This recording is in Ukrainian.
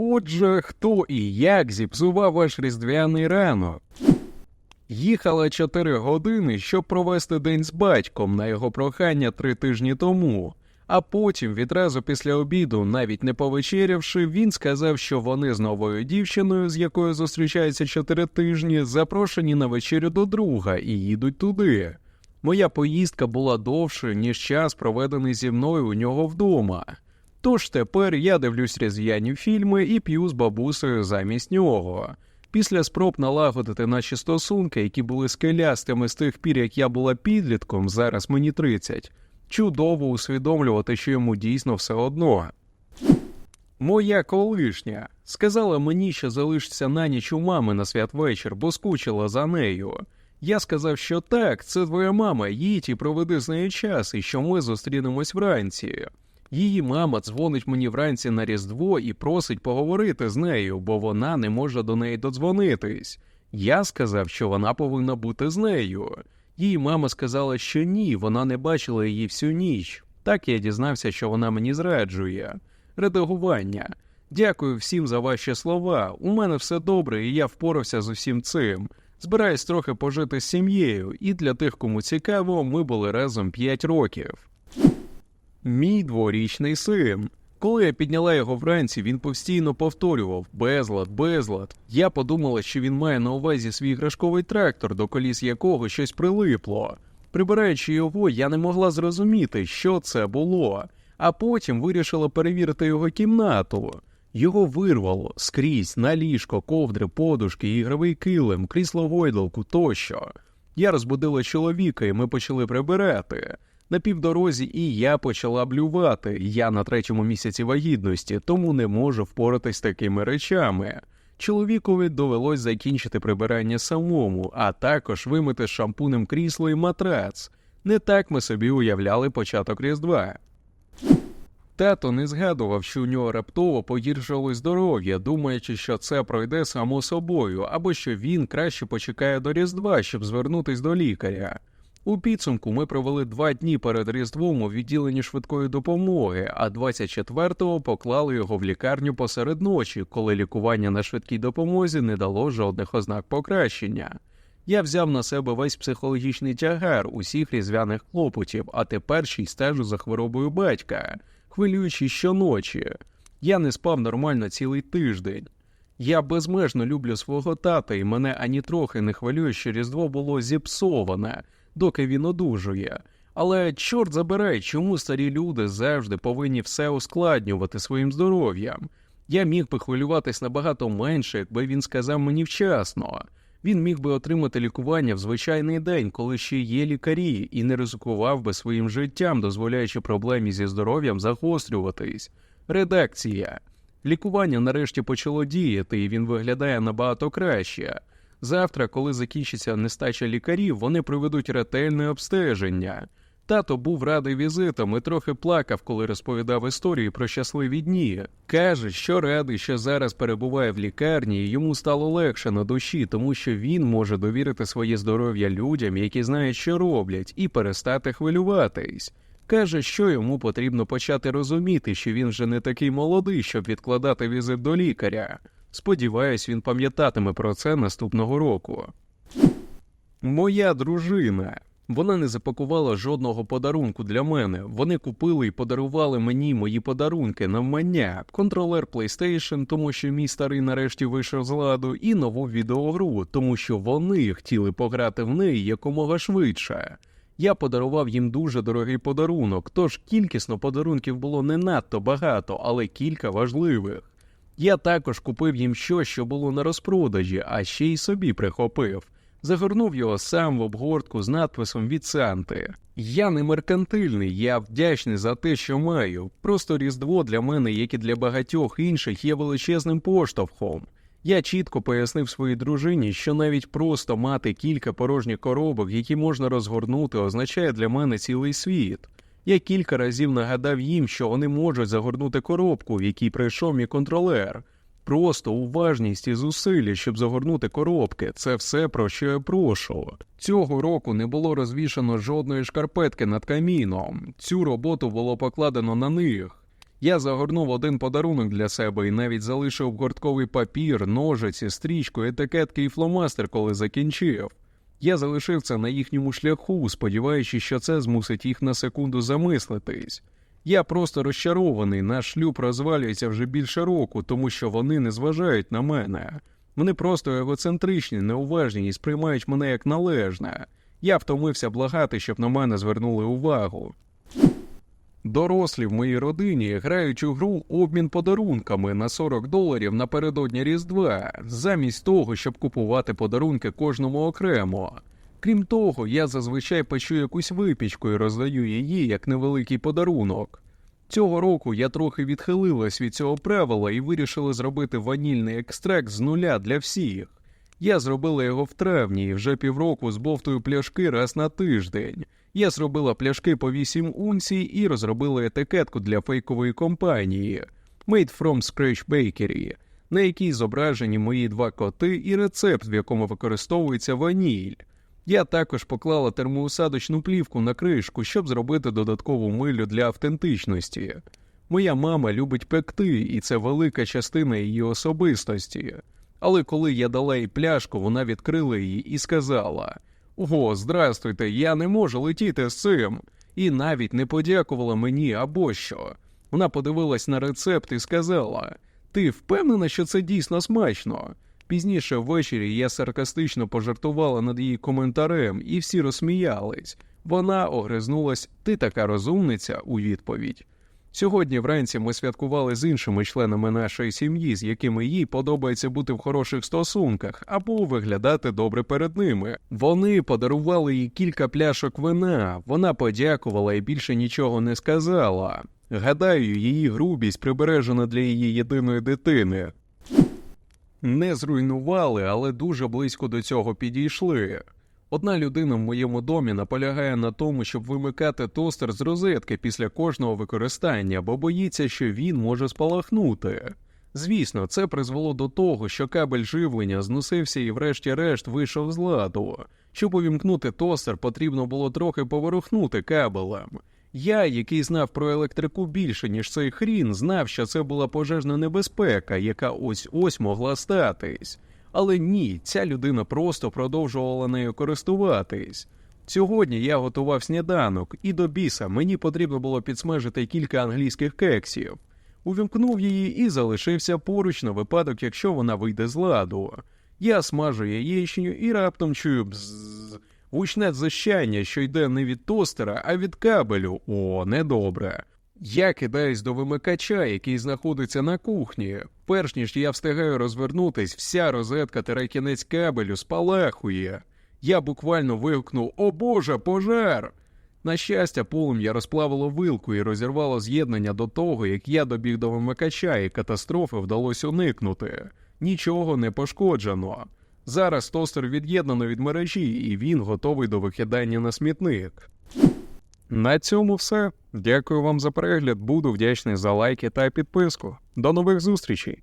Отже, хто і як зіпсував ваш різдвяний ранок? Їхала 4 години, щоб провести день з батьком на його прохання три тижні тому. А потім, відразу після обіду, навіть не повечерявши, він сказав, що вони з новою дівчиною, з якою зустрічаються 4 тижні, запрошені на вечерю до друга і їдуть туди. Моя поїздка була довшою, ніж час, проведений зі мною у нього вдома. Тож тепер я дивлюсь різдвяні фільми і п'ю з бабусею замість нього. Після спроб налагодити наші стосунки, які були скелястими з тих пір, як я була підлітком, зараз мені 30, чудово усвідомлювати, що йому дійсно все одно. Моя колишня сказала мені, що залишиться на ніч у мами на святвечір, бо скучила за нею. Я сказав, що так, це твоя мама, їдь і проведи з нею час, і що ми зустрінемось вранці. Її мама дзвонить мені вранці на Різдво і просить поговорити з нею, бо вона не може до неї додзвонитись. Я сказав, що вона повинна бути з нею. Її мама сказала, що ні, вона не бачила її всю ніч. Так я дізнався, що вона мені зраджує. Редагування. Дякую всім за ваші слова. У мене все добре, і я впорався з усім цим. Збираюсь трохи пожити з сім'єю, і для тих, кому цікаво, ми були разом 5 років. Мій дворічний син. Коли я підняла його вранці, він постійно повторював безлад, безлад. Я подумала, що він має на увазі свій іграшковий трактор, до коліс якого щось прилипло. Прибираючи його, я не могла зрозуміти, що це було, а потім вирішила перевірити його кімнату. Його вирвало скрізь на ліжко, ковдри, подушки, ігровий килим, крісло гойдалку тощо. Я розбудила чоловіка, і ми почали прибирати. На півдорозі і я почала блювати. Я на третьому місяці вагітності, тому не можу впоратись з такими речами. Чоловікові довелось закінчити прибирання самому, а також вимити шампунем крісло і матрац. Не так ми собі уявляли початок Різдва. Тато не згадував, що у нього раптово погіршилось здоров'я, думаючи, що це пройде само собою, або що він краще почекає до Різдва, щоб звернутись до лікаря. У підсумку ми провели два дні перед Різдвом у відділенні швидкої допомоги, а 24-го поклали його в лікарню посеред ночі, коли лікування на швидкій допомозі не дало жодних ознак покращення. Я взяв на себе весь психологічний тягар усіх різдвяних хлопотів, а тепер ще й стежу за хворобою батька, хвилюючи щоночі. Я не спав нормально цілий тиждень. Я безмежно люблю свого тата, і мене ані трохи не хвилює, що Різдво було зіпсоване, доки він одужує. Але чорт забирай, чому старі люди завжди повинні все ускладнювати своїм здоров'ям. Я міг би хвилюватись набагато менше, якби він сказав мені вчасно. Він міг би отримати лікування в звичайний день, коли ще є лікарі, і не ризикував би своїм життям, дозволяючи проблемі зі здоров'ям загострюватись. Редакція. Лікування нарешті почало діяти, і він виглядає набагато краще. Завтра, коли закінчиться нестача лікарів, вони проведуть ретельне обстеження. Тато був радий візитам і трохи плакав, коли розповідав історії про щасливі дні. Каже, що радий, що зараз перебуває в лікарні, і йому стало легше на душі, тому що він може довірити своє здоров'я людям, які знають, що роблять, і перестати хвилюватись. Каже, що йому потрібно почати розуміти, що він вже не такий молодий, щоб відкладати візит до лікаря. Сподіваюсь, він пам'ятатиме про це наступного року. Моя дружина. Вона не запакувала жодного подарунку для мене. Вони купили і подарували мені мої подарунки навмання, контролер PlayStation, тому що мій старий нарешті вийшов з ладу, і нову відеогру, тому що вони хотіли пограти в неї якомога швидше. Я подарував їм дуже дорогий подарунок, тож кількісно подарунків було не надто багато, але кілька важливих. Я також купив їм щось, що було на розпродажі, а ще й собі прихопив. Загорнув його сам в обгортку з надписом від Санти. Я не меркантильний, я вдячний за те, що маю. Просто Різдво для мене, як і для багатьох інших, є величезним поштовхом. Я чітко пояснив своїй дружині, що навіть просто мати кілька порожніх коробок, які можна розгорнути, означає для мене цілий світ. Я кілька разів нагадав їм, що вони можуть загорнути коробку, в якій прийшов мій контролер. Просто уважність і зусилля, щоб загорнути коробки, це все про що я прошу. Цього року не було розвішано жодної шкарпетки над каміном. Цю роботу було покладено на них. Я загорнув один подарунок для себе і навіть залишив гортковий папір, ножиці, стрічку, етикетки і фломастер, коли закінчив. Я залишив це на їхньому шляху, сподіваючись, що це змусить їх на секунду замислитись. Я просто розчарований, наш шлюб розвалюється вже більше року, тому що вони не зважають на мене. Вони просто егоцентричні, неуважні і сприймають мене як належне. Я втомився благати, щоб на мене звернули увагу. Дорослі в моїй родині грають у гру обмін подарунками на 40 доларів напередодні Різдва, замість того, щоб купувати подарунки кожному окремо. Крім того, я зазвичай печу якусь випічку і роздаю її як невеликий подарунок. Цього року я трохи відхилилась від цього правила і вирішила зробити ванільний екстракт з нуля для всіх. Я зробила його в травні і вже півроку збовтую пляшки раз на тиждень. Я зробила пляшки по 8 унцій і розробила етикетку для фейкової компанії Made from Scratch Bakery, на якій зображені мої два коти і рецепт, в якому використовується ваніль. Я також поклала термоусадочну плівку на кришку, щоб зробити додаткову милю для автентичності. Моя мама любить пекти, і це велика частина її особистості. Але коли я дала їй пляшку, вона відкрила її і сказала: Ого, здрастуйте, я не можу летіти з цим. І навіть не подякувала мені або що. Вона подивилась на рецепт і сказала: Ти впевнена, що це дійсно смачно? Пізніше ввечері я саркастично пожартувала над її коментарем, і всі розсміялись. Вона огризнулась Ти така розумниця у відповідь. Сьогодні вранці ми святкували з іншими членами нашої сім'ї, з якими їй подобається бути в хороших стосунках або виглядати добре перед ними. Вони подарували їй кілька пляшок вина. Вона подякувала і більше нічого не сказала. Гадаю, її грубість прибережена для її єдиної дитини. Не зруйнували, але дуже близько до цього підійшли. Одна людина в моєму домі наполягає на тому, щоб вимикати тостер з розетки після кожного використання, бо боїться, що він може спалахнути. Звісно, це призвело до того, що кабель живлення зносився і врешті-решт вийшов з ладу. Щоб увімкнути тостер, потрібно було трохи поворухнути кабелем. Я, який знав про електрику більше, ніж цей хрін, знав, що це була пожежна небезпека, яка ось ось могла статись. Але ні, ця людина просто продовжувала нею користуватись. Сьогодні я готував сніданок, і до біса мені потрібно було підсмажити кілька англійських кексів. Увімкнув її і залишився поруч на випадок, якщо вона вийде з ладу. Я смажу яєчню і раптом чую бззз. Гучне зищання, що йде не від тостера, а від кабелю. О, недобре. Я кидаюсь до вимикача, який знаходиться на кухні. Перш ніж я встигаю розвернутись, вся розетка та кінець кабелю спалахує. Я буквально вигукнув О Боже, пожар! На щастя, полум'я розплавило вилку і розірвало з'єднання до того, як я добіг до вимикача, і катастрофи вдалося уникнути. Нічого не пошкоджено. Зараз тостер від'єднано від мережі, і він готовий до викидання на смітник. На цьому все. Дякую вам за перегляд. Буду вдячний за лайки та підписку. До нових зустрічей!